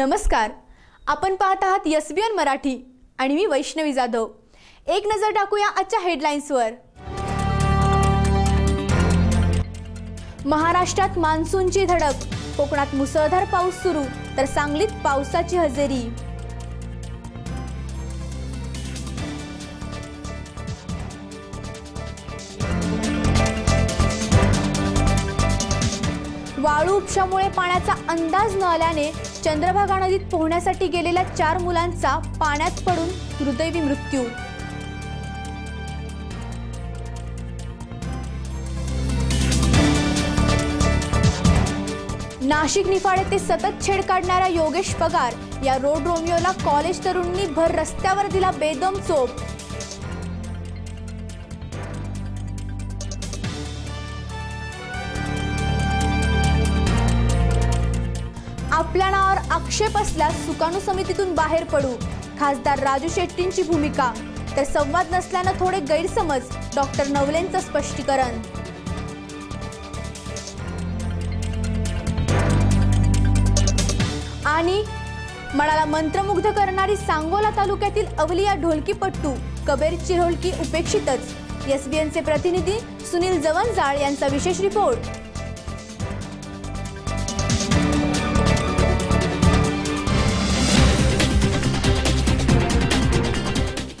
नमस्कार. आपण पाहत आहात एस बी एन मराठी आणि मी वैष्णवी जाधव. एक नजर टाकूया आजच्या हेडलाईन्सवर महाराष्ट्रात मान्सूनची धडक. कोकणात मुसळधार पाऊस सुरू तर सांगलीत पावसाची हजेरी. वाळू उपशामुळे पाण्याचा अंदाज न आल्याने चंद्रभागा नदीत पोहण्यासाठी गेलेल्या चार मुलांचा पाण्यात पडून दुर्दैवी मृत्यू. नाशिक निफाडे ते सतत छेड काढणारा योगेश पगार या रोड रोमिओला कॉलेज तरुणांनी भर रस्त्यावर दिला बेदम चोप. आपल्या नावावर आक्षेप असल्यास सुकाणू समितीतून बाहेर पडू. खासदार राजू शेट्टींची भूमिका. तर संवाद नसल्यानं थोडे गैरसमज डॉक्टर नवलेंचं स्पष्टीकरण. आणि मनाला मंत्रमुग्ध करणारी सांगोला तालुक्यातील अवलिया ढोलकीपट्टू कबेर चिरोलकी उपेक्षितच. एसबीएनचे प्रतिनिधी सुनील जवंजाळ यांचा विशेष रिपोर्ट.